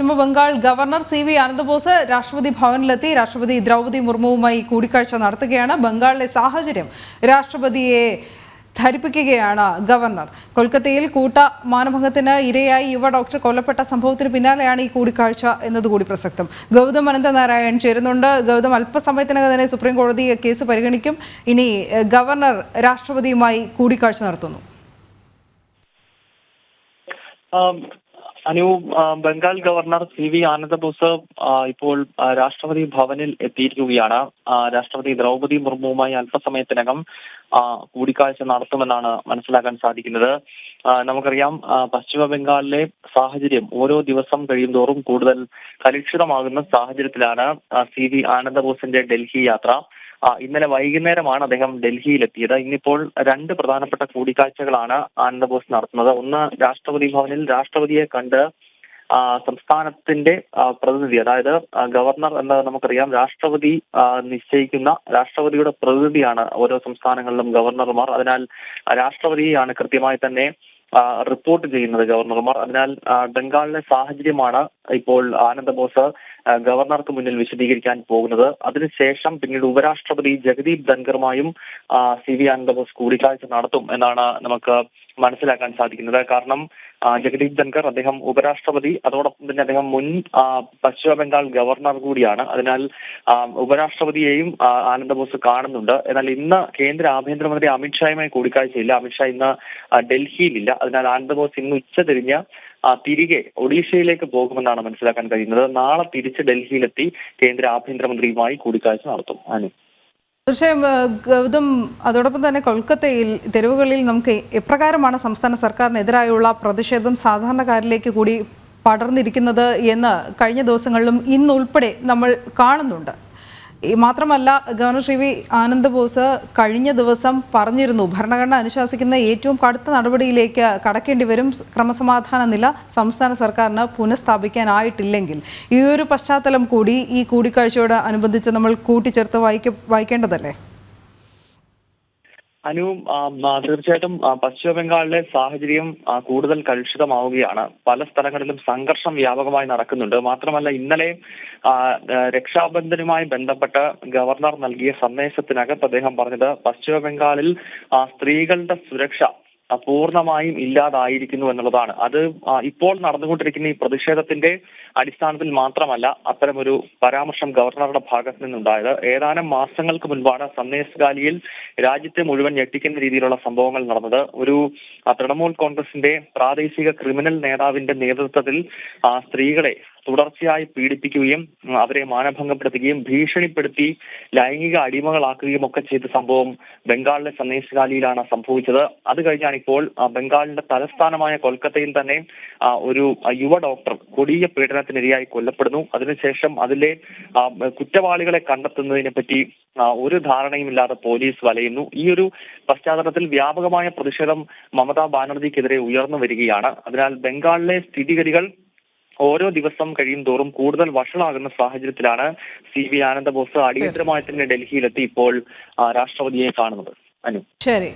പശ്ചിമ Bengal governor C V Ananda Bose രാഷ്ട്രപതി ഭവനിലെത്തി. രാഷ്ട്രപതി ദ്രൗപദി മുർമുവുമായി കൂടിക്കാഴ്ച നടത്തുകയാണ്. ബംഗാളിലെ സാഹചര്യം രാഷ്ട്രപതിയെ ധരിപ്പിക്കുകയാണ് ഗവർണർ. കൊൽക്കത്തയിൽ കൂട്ട മാനഭംഗത്തിന് ഇരയായി യുവ ഡോക്ടർ കൊല്ലപ്പെട്ട സംഭവത്തിന് പിന്നാലെയാണ് ഈ കൂടിക്കാഴ്ച എന്നതുകൂടി പ്രസക്തം. ഗൗതം അനന്തനാരായൺ ചേരുന്നുണ്ട്. ഗൗതം അല്പസമയത്തിനകം തന്നെ സുപ്രീം കോടതി കേസ് പരിഗണിക്കും. ഇനി ഗവർണർ രാഷ്ട്രപതിയുമായി കൂടിക്കാഴ്ച നടത്തുന്നു. Anu Bengal governor C V Ananda Bose ഇപ്പോൾ രാഷ്ട്രപതി ഭവനിൽ എത്തിയിരിക്കുകയാണ്. രാഷ്ട്രപതി ദ്രൗപദി മുർമുവുമായി അല്പസമയത്തിനകം കൂടിക്കാഴ്ച നടത്തുമെന്നാണ് മനസ്സിലാക്കാൻ സാധിക്കുന്നത്. നമുക്കറിയാം പശ്ചിമ ബംഗാളിലെ സാഹചര്യം ഓരോ ദിവസം കഴിയുന്തോറും കൂടുതൽ കലുഷിതമാകുന്ന സാഹചര്യത്തിലാണ് സി വി ആനന്ദബോസിന്റെ ഡൽഹി യാത്ര. ഇന്നലെ വൈകുന്നേരമാണ് അദ്ദേഹം ഡൽഹിയിലെത്തിയത്. ഇന്നിപ്പോൾ രണ്ട് പ്രധാനപ്പെട്ട കൂടിക്കാഴ്ചകളാണ് ആനന്ദബോസ് നടത്തുന്നത്. ഒന്ന് രാഷ്ട്രപതി ഭവനിൽ രാഷ്ട്രപതിയെ കണ്ട് സംസ്ഥാനത്തിന്റെ പ്രതിനിധി അതായത് ഗവർണർ എന്ന് നമുക്കറിയാം. രാഷ്ട്രപതി നിശ്ചയിക്കുന്ന രാഷ്ട്രപതിയുടെ പ്രതിനിധിയാണ് ഓരോ സംസ്ഥാനങ്ങളിലും ഗവർണർമാർ. അതിനാൽ രാഷ്ട്രപതിയാണ് കൃത്യമായി തന്നെ റിപ്പോർട്ട് ചെയ്യുന്നത് ഗവർണർമാർ. അതിനാൽ ബംഗാളിലെ സാഹചര്യമാണ് ഇപ്പോൾ ആനന്ദബോസ് ഗവർണർക്ക് മുന്നിൽ വിശദീകരിക്കാൻ പോകുന്നത്. അതിനുശേഷം പിന്നീട് ഉപരാഷ്ട്രപതി ജഗദീപ് ധൻഖറുമായും സി വി ആനന്ദബോസ് കൂടിക്കാഴ്ച നടത്തും എന്നാണ് നമുക്ക് മനസ്സിലാക്കാൻ സാധിക്കുന്നത്. കാരണം ജഗദീപ് ധൻകർ അദ്ദേഹം ഉപരാഷ്ട്രപതി. അതോടൊപ്പം തന്നെ അദ്ദേഹം മുൻ പശ്ചിമ ബംഗാൾ ഗവർണർ കൂടിയാണ്. അതിനാൽ ഉപരാഷ്ട്രപതിയെയും ആനന്ദ ആനന്ദബോസ് കാണുന്നുണ്ട്. എന്നാൽ ഇന്ന് കേന്ദ്ര ആഭ്യന്തരമന്ത്രി അമിത്ഷായുമായി കൂടിക്കാഴ്ചയില്ല. അമിത്ഷാ ഇന്ന് ഡൽഹിയിലില്ല. അതിനാൽ ആനന്ദബോസ് ഇന്ന് ഉച്ച തിരിഞ്ഞ് തിരികെ ഒഡീഷയിലേക്ക് പോകുമെന്നാണ് മനസ്സിലാക്കാൻ കഴിയുന്നത്. നാളെ തിരിച്ച് ഡൽഹിയിലെത്തി കേന്ദ്ര ആഭ്യന്തരമന്ത്രിയുമായി കൂടിക്കാഴ്ച നടത്തും. അനു തീർച്ചയായും ഗൗതം അതോടൊപ്പം തന്നെ കൊൽക്കത്തയിൽ തെരുവുകളിൽ നമുക്ക് എപ്രകാരമാണ് സംസ്ഥാന സർക്കാരിനെതിരായുള്ള പ്രതിഷേധം സാധാരണക്കാരിലേക്ക് കൂടി പടർന്നിരിക്കുന്നത് എന്ന് കഴിഞ്ഞ ദിവസങ്ങളിലും ഇന്നുൾപ്പെടെ നമ്മൾ കാണുന്നുണ്ട്. മാത്രമല്ല ഗവർണർ ശ്രീ വി ആനന്ദ് ബോസ് കഴിഞ്ഞ ദിവസം പറഞ്ഞിരുന്നു ഭരണഘടന അനുശാസിക്കുന്ന ഏറ്റവും കടുത്ത നടപടിയിലേക്ക് കടക്കേണ്ടി വരും ക്രമസമാധാന നില സംസ്ഥാന സർക്കാരിന് പുനഃസ്ഥാപിക്കാനായിട്ടില്ലെങ്കിൽ. ഈ ഒരു പശ്ചാത്തലം കൂടി ഈ കൂടിക്കാഴ്ചയോട് അനുബന്ധിച്ച് നമ്മൾ കൂട്ടിച്ചേർത്ത് വായിക്ക വായിക്കേണ്ടതല്ലേ? അനു തീർച്ചയായിട്ടും പശ്ചിമ ബംഗാളിലെ സാഹചര്യം കൂടുതൽ കലുഷിതമാവുകയാണ്. പല സ്ഥലങ്ങളിലും സംഘർഷം വ്യാപകമായി നടക്കുന്നുണ്ട്. മാത്രമല്ല ഇന്നലെ രക്ഷാബന്ധനുമായി ബന്ധപ്പെട്ട് ഗവർണർ നൽകിയ സന്ദേശത്തിനകത്ത് അദ്ദേഹം പറഞ്ഞത് പശ്ചിമ ബംഗാളിൽ സ്ത്രീകളുടെ സുരക്ഷ പൂർണമായും ഇല്ലാതായിരിക്കുന്നു എന്നുള്ളതാണ്. അത് ഇപ്പോൾ നടന്നുകൊണ്ടിരിക്കുന്ന ഈ പ്രതിഷേധത്തിന്റെ അടിസ്ഥാനത്തിൽ മാത്രമല്ല അത്തരമൊരു പരാമർശം ഗവർണറുടെ ഭാഗത്ത് നിന്നുണ്ടായത്. ഏതാനും മാസങ്ങൾക്ക് മുൻപാണ് സന്ദേശ് ഗാലിയിൽ രാജ്യത്തെ മുഴുവൻ ഞെട്ടിക്കുന്ന രീതിയിലുള്ള സംഭവങ്ങൾ നടന്നത്. ഒരു തൃണമൂൽ കോൺഗ്രസിന്റെ പ്രാദേശിക ക്രിമിനൽ നേതാവിന്റെ നേതൃത്വത്തിൽ സ്ത്രീകളെ തുടർച്ചയായി പീഡിപ്പിക്കുകയും അവരെ മാനഭംഗപ്പെടുത്തുകയും ഭീഷണിപ്പെടുത്തി ലൈംഗിക അടിമകളാക്കുകയും ഒക്കെ ചെയ്ത സംഭവം ബംഗാളിലെ സന്ദേശകാലിയിലാണ് സംഭവിച്ചത്. അത് കഴിഞ്ഞാണ് ഇപ്പോൾ ബംഗാളിന്റെ തലസ്ഥാനമായ കൊൽക്കത്തയിൽ തന്നെ ഒരു യുവ ഡോക്ടർ കൊടിയ പീഡനത്തിനിരയായി കൊല്ലപ്പെടുന്നു. അതിനുശേഷം അതിലെ കുറ്റവാളികളെ കണ്ടെത്തുന്നതിനെ പറ്റി ഒരു ഒരു ധാരണയുമില്ലാതെ പോലീസ് വലയുന്നു. ഈ ഒരു പശ്ചാത്തലത്തിൽ വ്യാപകമായ പ്രതിഷേധം മമതാ ബാനർജിക്കെതിരെ ഉയർന്നു വരികയാണ്. അതിനാൽ ബംഗാളിലെ സ്ഥിതിഗതികൾ ഓരോ ദിവസം കഴിയും തോറും കൂടുതൽ വഷളാകുന്ന സാഹചര്യത്തിലാണ് സി വി ആനന്ദബോസ് അടിയന്തരമായി തന്നെ ഡൽഹിയിലെത്തി ഇപ്പോൾ രാഷ്ട്രപതിയെ കാണുന്നത്. അനു. ശരി.